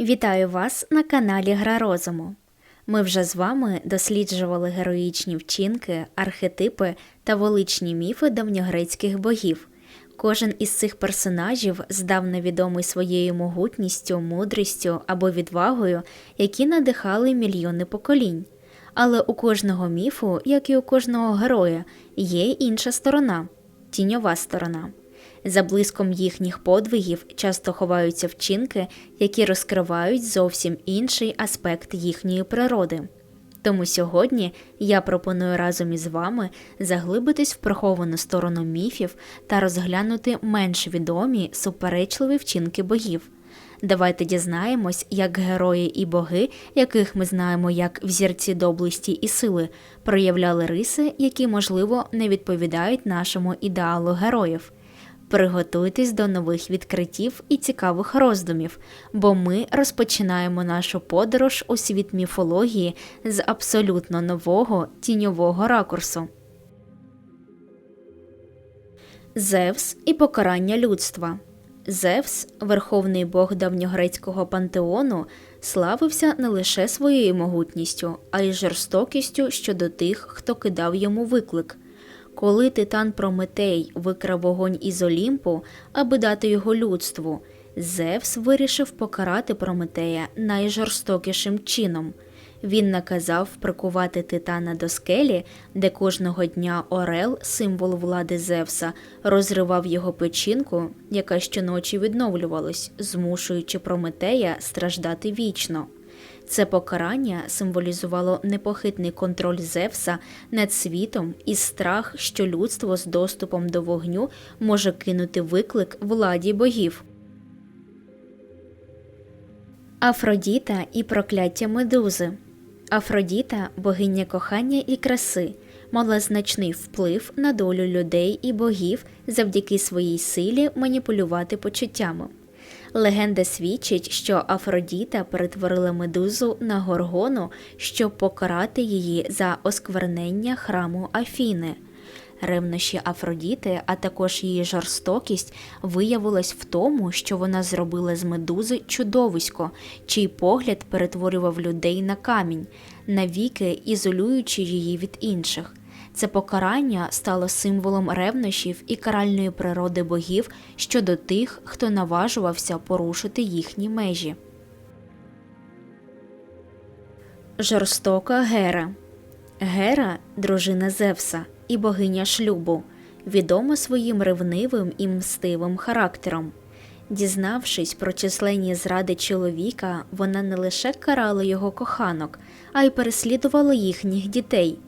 Вітаю вас на каналі Гра Розуму. Ми вже з вами досліджували героїчні вчинки, архетипи та величні міфи давньогрецьких богів. Кожен із цих персонажів здавна відомий своєю могутністю, мудрістю або відвагою, які надихали мільйони поколінь. Але у кожного міфу, як і у кожного героя, є інша сторона тіньова сторона. За блиском їхніх подвигів часто ховаються вчинки, які розкривають зовсім інший аспект їхньої природи. Тому сьогодні я пропоную разом із вами заглибитись в приховану сторону міфів та розглянути менш відомі суперечливі вчинки богів. Давайте дізнаємось, як герої і боги, яких ми знаємо як взірці доблесті і сили, проявляли риси, які, можливо, не відповідають нашому ідеалу героїв. Приготуйтесь до нових відкриттів і цікавих роздумів, бо ми розпочинаємо нашу подорож у світ міфології з абсолютно нового тіньового ракурсу. Зевс і покарання людства. Зевс, верховний бог давньогрецького пантеону, славився не лише своєю могутністю, а й жорстокістю щодо тих, хто кидав йому виклик. Коли титан Прометей викрав вогонь із Олімпу, аби дати його людству, Зевс вирішив покарати Прометея найжорстокішим чином. Він наказав прикувати титана до скелі, де кожного дня Орел, символ влади Зевса, розривав його печінку, яка щоночі відновлювалась, змушуючи Прометея страждати вічно. Це покарання символізувало непохитний контроль Зевса над світом і страх, що людство з доступом до вогню може кинути виклик владі богів. Афродіта і прокляття медузи. Афродіта, богиня кохання і краси, мала значний вплив на долю людей і богів завдяки своїй силі маніпулювати почуттями. Легенда свідчить, що Афродіта перетворила медузу на горгону, щоб покарати її за осквернення храму Афіни. Ревнощі Афродіти, а також її жорстокість виявилась в тому, що вона зробила з медузи чудовисько, чий погляд перетворював людей на камінь, навіки ізолюючи її від інших. Це покарання стало символом ревнощів і каральної природи богів щодо тих, хто наважувався порушити їхні межі. Жорстока Гера Гера дружина Зевса і богиня шлюбу, відома своїм ревнивим і мстивим характером. Дізнавшись про численні зради чоловіка, вона не лише карала його коханок, а й переслідувала їхніх дітей.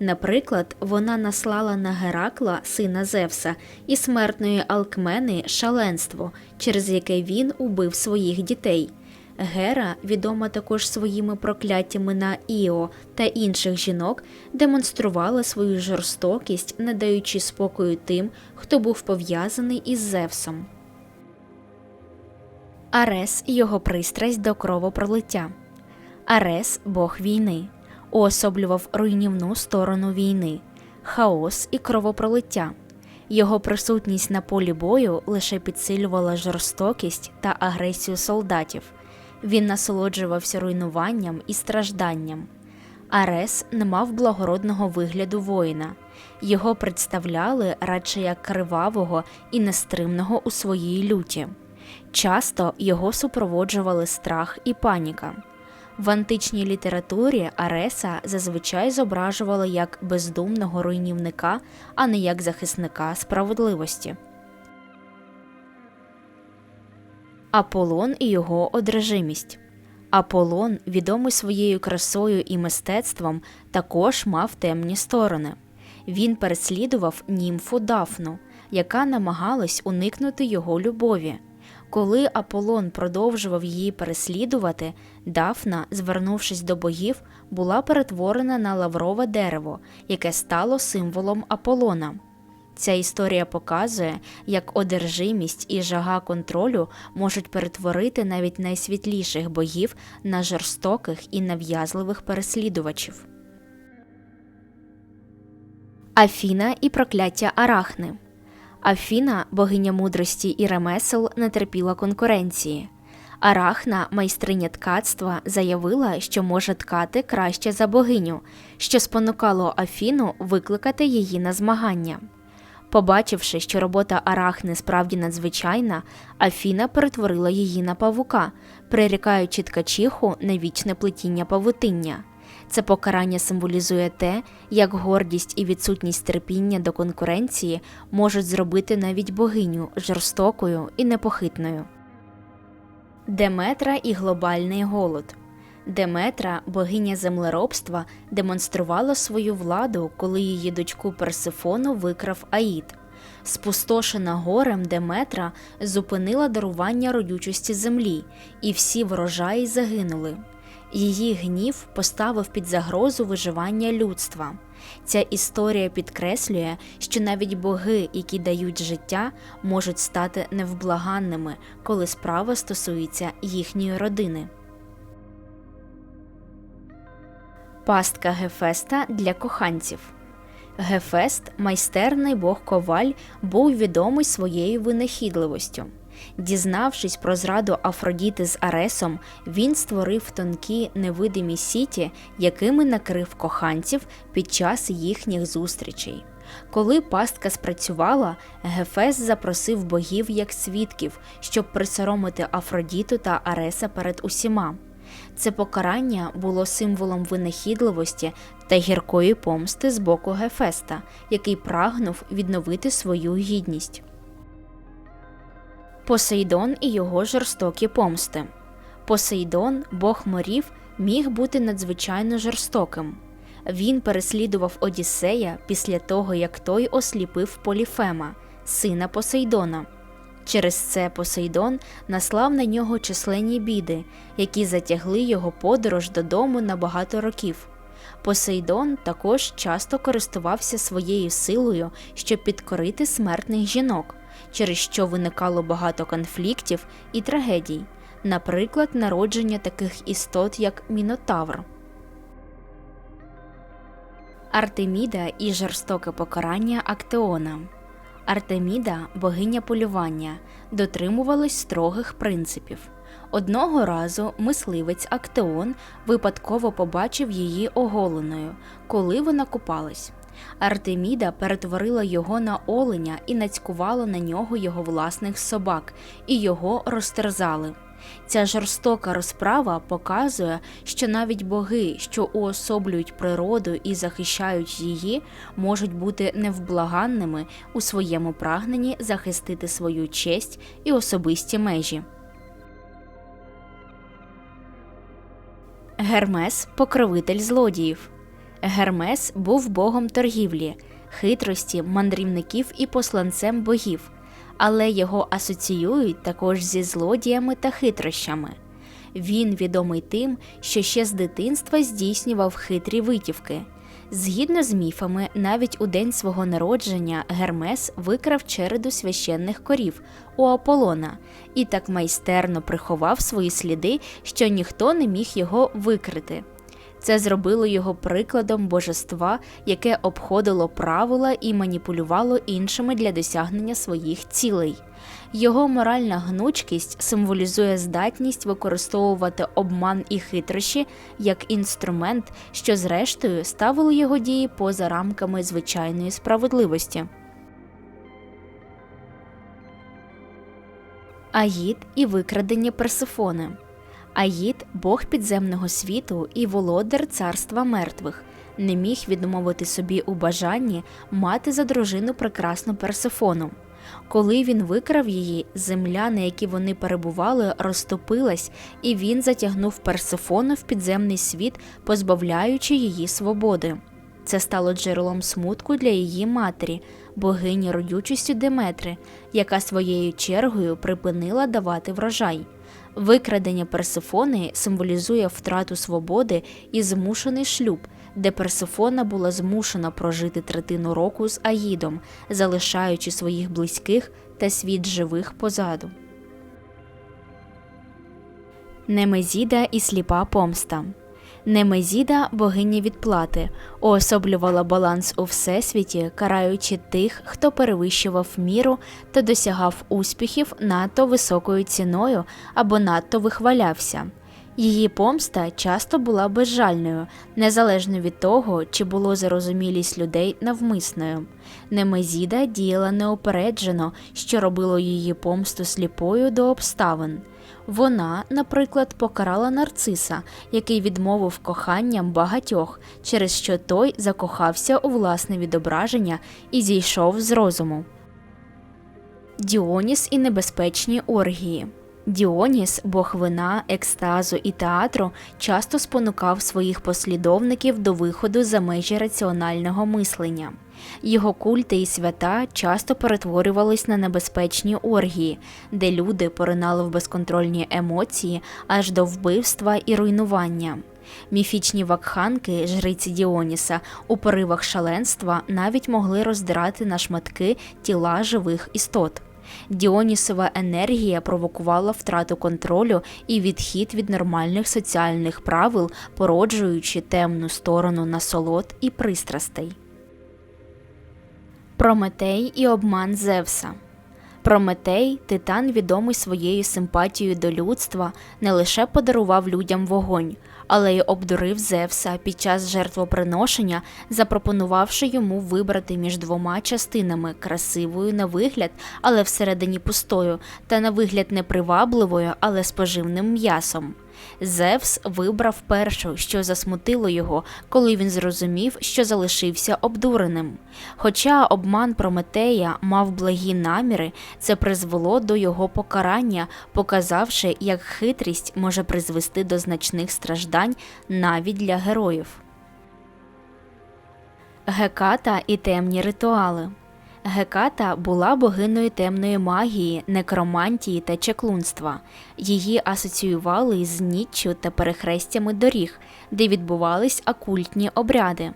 Наприклад, вона наслала на Геракла, сина Зевса, і смертної Алкмени шаленство, через яке він убив своїх дітей. Гера, відома також своїми прокляттями на Іо та інших жінок, демонструвала свою жорстокість, не даючи спокою тим, хто був пов'язаний із Зевсом. Арес його пристрасть до кровопролиття. Арес бог війни уособлював руйнівну сторону війни, хаос і кровопролиття. Його присутність на полі бою лише підсилювала жорстокість та агресію солдатів. Він насолоджувався руйнуванням і стражданням. Арес не мав благородного вигляду воїна, його представляли радше як кривавого і нестримного у своїй люті. Часто його супроводжували страх і паніка. В античній літературі Ареса зазвичай зображували як бездумного руйнівника, а не як захисника справедливості. Аполлон і його одержимість. Аполлон, відомий своєю красою і мистецтвом, також мав темні сторони. Він переслідував німфу Дафну, яка намагалась уникнути його любові. Коли Аполлон продовжував її переслідувати, Дафна, звернувшись до богів, була перетворена на лаврове дерево, яке стало символом Аполлона. Ця історія показує, як одержимість і жага контролю можуть перетворити навіть найсвітліших богів на жорстоких і нав'язливих переслідувачів. Афіна і прокляття Арахни Афіна, богиня мудрості і ремесел, не терпіла конкуренції. Арахна, майстриня ткацтва, заявила, що може ткати краще за богиню, що спонукало Афіну викликати її на змагання. Побачивши, що робота Арахни справді надзвичайна, Афіна перетворила її на павука, прирікаючи ткачиху на вічне плетіння павутиння. Це покарання символізує те, як гордість і відсутність терпіння до конкуренції можуть зробити навіть богиню жорстокою і непохитною. Деметра і глобальний голод. Деметра, богиня землеробства, демонструвала свою владу, коли її дочку Персифону викрав Аїд. Спустошена горем Деметра зупинила дарування родючості землі, і всі врожаї загинули. Її гнів поставив під загрозу виживання людства. Ця історія підкреслює, що навіть боги, які дають життя, можуть стати невблаганними, коли справа стосується їхньої родини. Пастка Гефеста для коханців. Гефест, майстерний бог коваль, був відомий своєю винахідливостю. Дізнавшись про зраду Афродіти з Аресом, він створив тонкі невидимі сіті, якими накрив коханців під час їхніх зустрічей. Коли пастка спрацювала, Гефес запросив богів як свідків, щоб присоромити Афродіту та Ареса перед усіма. Це покарання було символом винахідливості та гіркої помсти з боку Гефеста, який прагнув відновити свою гідність. Посейдон і його жорстокі помсти. Посейдон, бог морів, міг бути надзвичайно жорстоким. Він переслідував Одіссея після того, як той осліпив Поліфема, сина Посейдона. Через це Посейдон наслав на нього численні біди, які затягли його подорож додому на багато років. Посейдон також часто користувався своєю силою, щоб підкорити смертних жінок, через що виникало багато конфліктів і трагедій, наприклад, народження таких істот, як Мінотавр. Артеміда і жорстоке покарання Актеона. Артеміда, богиня полювання, дотримувалась строгих принципів. Одного разу мисливець Актеон випадково побачив її оголеною, коли вона купалась. Артеміда перетворила його на оленя і нацькувала на нього його власних собак, і його розтерзали. Ця жорстока розправа показує, що навіть боги, що уособлюють природу і захищають її, можуть бути невблаганними у своєму прагненні захистити свою честь і особисті межі. Гермес покровитель злодіїв. Гермес був богом торгівлі, хитрості, мандрівників і посланцем богів, але його асоціюють також зі злодіями та хитрощами. Він відомий тим, що ще з дитинства здійснював хитрі витівки. Згідно з міфами, навіть у день свого народження Гермес викрав череду священних корів у Аполлона і так майстерно приховав свої сліди, що ніхто не міг його викрити. Це зробило його прикладом божества, яке обходило правила і маніпулювало іншими для досягнення своїх цілей. Його моральна гнучкість символізує здатність використовувати обман і хитрощі як інструмент, що зрештою ставило його дії поза рамками звичайної справедливості. Аїд і викрадення Персифони Аїд, бог підземного світу і володар царства мертвих, не міг відмовити собі у бажанні мати за дружину прекрасну Персифону. Коли він викрав її, земля, на якій вони перебували, розтопилась, і він затягнув Персифону в підземний світ, позбавляючи її свободи. Це стало джерелом смутку для її матері, богині родючості Деметри, яка своєю чергою припинила давати врожай. Викрадення Персифони символізує втрату свободи і змушений шлюб, де Персифона була змушена прожити третину року з Аїдом, залишаючи своїх близьких та світ живих позаду. Немезіда і сліпа помста. Немезіда, богиня відплати, уособлювала баланс у всесвіті, караючи тих, хто перевищував міру та досягав успіхів надто високою ціною або надто вихвалявся. Її помста часто була безжальною, незалежно від того, чи було зарозумілість людей навмисною. Немезіда діяла неопереджено, що робило її помсту сліпою до обставин. Вона, наприклад, покарала нарциса, який відмовив коханням багатьох, через що той закохався у власне відображення і зійшов з розуму. Діоніс і небезпечні оргії. Діоніс, бог вина, екстазу і театру, часто спонукав своїх послідовників до виходу за межі раціонального мислення. Його культи і свята часто перетворювались на небезпечні оргії, де люди поринали в безконтрольні емоції аж до вбивства і руйнування. Міфічні вакханки, жриці Діоніса, у поривах шаленства навіть могли роздирати на шматки тіла живих істот. Діонісова енергія провокувала втрату контролю і відхід від нормальних соціальних правил, породжуючи темну сторону насолод і пристрастей. Прометей і обман Зевса Прометей, титан, відомий своєю симпатією до людства, не лише подарував людям вогонь, але й обдурив Зевса під час жертвоприношення, запропонувавши йому вибрати між двома частинами красивою на вигляд, але всередині пустою, та на вигляд непривабливою, але з поживним м'ясом. Зевс вибрав першу, що засмутило його, коли він зрозумів, що залишився обдуреним. Хоча обман Прометея мав благі наміри, це призвело до його покарання, показавши, як хитрість може призвести до значних страждань навіть для героїв. Геката і темні ритуали. Геката була богиною темної магії, некромантії та чеклунства. Її асоціювали з ніччю та перехрестями доріг, де відбувались окультні обряди.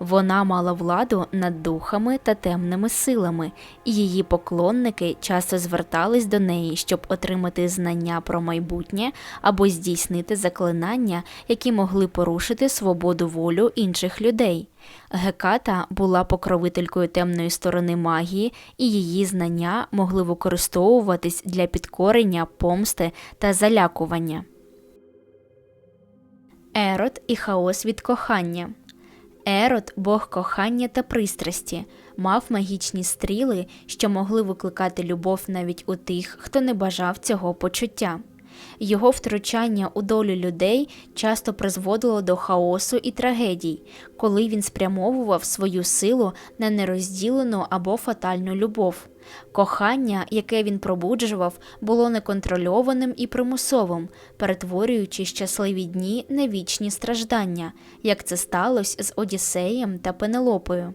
Вона мала владу над духами та темними силами, і її поклонники часто звертались до неї, щоб отримати знання про майбутнє або здійснити заклинання, які могли порушити свободу волю інших людей. Геката була покровителькою темної сторони магії, і її знання могли використовуватись для підкорення, помсти та залякування. Ерот і хаос від кохання. Ерот, бог кохання та пристрасті, мав магічні стріли, що могли викликати любов навіть у тих, хто не бажав цього почуття. Його втручання у долю людей часто призводило до хаосу і трагедій, коли він спрямовував свою силу на нерозділену або фатальну любов. Кохання, яке він пробуджував, було неконтрольованим і примусовим, перетворюючи щасливі дні на вічні страждання, як це сталося з Одіссеєм та Пенелопою.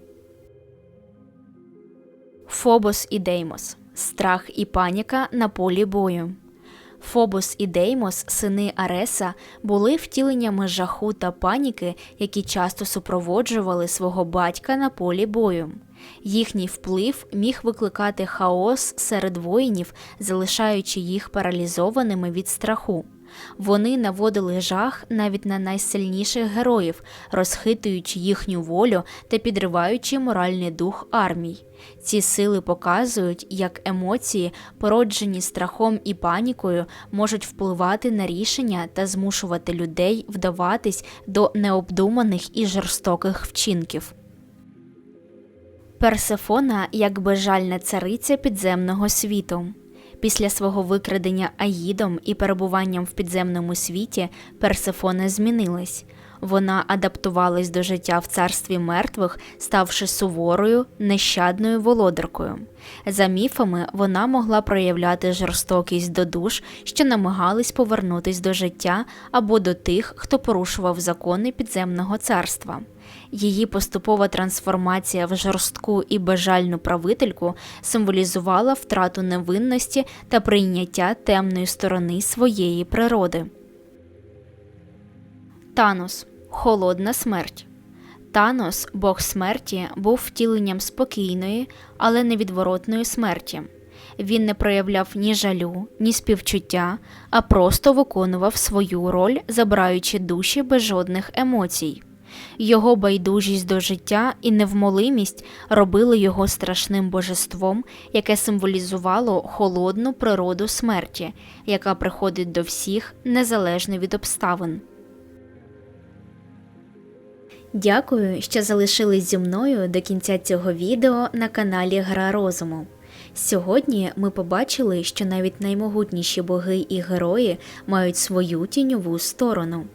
Фобос і Деймос Страх і паніка на полі бою. Фобос і Деймос, сини Ареса, були втіленнями жаху та паніки, які часто супроводжували свого батька на полі бою. Їхній вплив міг викликати хаос серед воїнів, залишаючи їх паралізованими від страху. Вони наводили жах навіть на найсильніших героїв, розхитуючи їхню волю та підриваючи моральний дух армій. Ці сили показують, як емоції, породжені страхом і панікою, можуть впливати на рішення та змушувати людей вдаватись до необдуманих і жорстоких вчинків. Персефона як безжальна цариця підземного світу. Після свого викрадення Аїдом і перебуванням в підземному світі Персефона змінилась. Вона адаптувалась до життя в царстві мертвих, ставши суворою, нещадною володаркою. За міфами, вона могла проявляти жорстокість до душ, що намагались повернутись до життя або до тих, хто порушував закони підземного царства. Її поступова трансформація в жорстку і безжальну правительку символізувала втрату невинності та прийняття темної сторони своєї природи. Танос холодна смерть. Танос, бог смерті, був втіленням спокійної, але невідворотної смерті. Він не проявляв ні жалю, ні співчуття, а просто виконував свою роль, забираючи душі без жодних емоцій. Його байдужість до життя і невмолимість робили його страшним божеством, яке символізувало холодну природу смерті, яка приходить до всіх незалежно від обставин. Дякую, що залишились зі мною до кінця цього відео на каналі Гра Розуму. Сьогодні ми побачили, що навіть наймогутніші боги і герої мають свою тіньову сторону.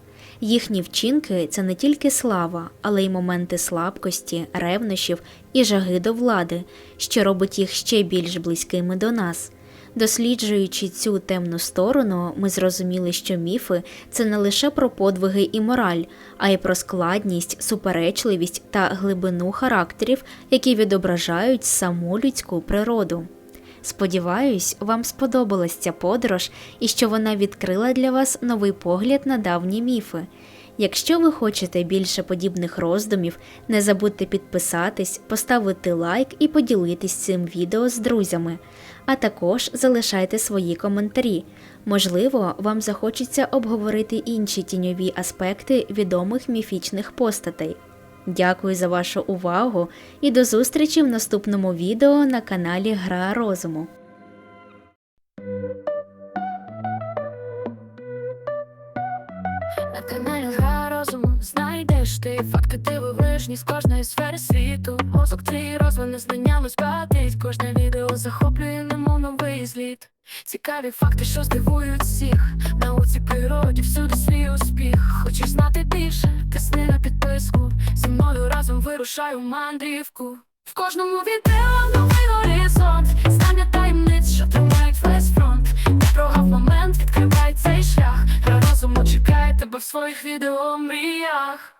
Їхні вчинки це не тільки слава, але й моменти слабкості, ревнощів і жаги до влади, що робить їх ще більш близькими до нас. Досліджуючи цю темну сторону, ми зрозуміли, що міфи це не лише про подвиги і мораль, а й про складність, суперечливість та глибину характерів, які відображають саму людську природу. Сподіваюсь, вам сподобалась ця подорож і що вона відкрила для вас новий погляд на давні міфи. Якщо ви хочете більше подібних роздумів, не забудьте підписатись, поставити лайк і поділитись цим відео з друзями. А також залишайте свої коментарі. Можливо, вам захочеться обговорити інші тіньові аспекти відомих міфічних постатей. Дякую за вашу увагу і до зустрічі в наступному відео на каналі Гра Розуму. Ти факти дивовижні з кожної сфери світу. Мозок твій розвине знаннями збагатить. Кожне відео захоплює немов новий зліт. Цікаві факти, що здивують всіх. Науці природі всюди свій успіх. Хочеш знати більше? Тисни на підписку. Зі мною разом вирушай у мандрівку. В кожному відео новий горизонт. Знання таємниць, що тримають весь фронт. Не прогав момент, відкривай цей шлях. Розуму чекає тебе в своїх відео мріях.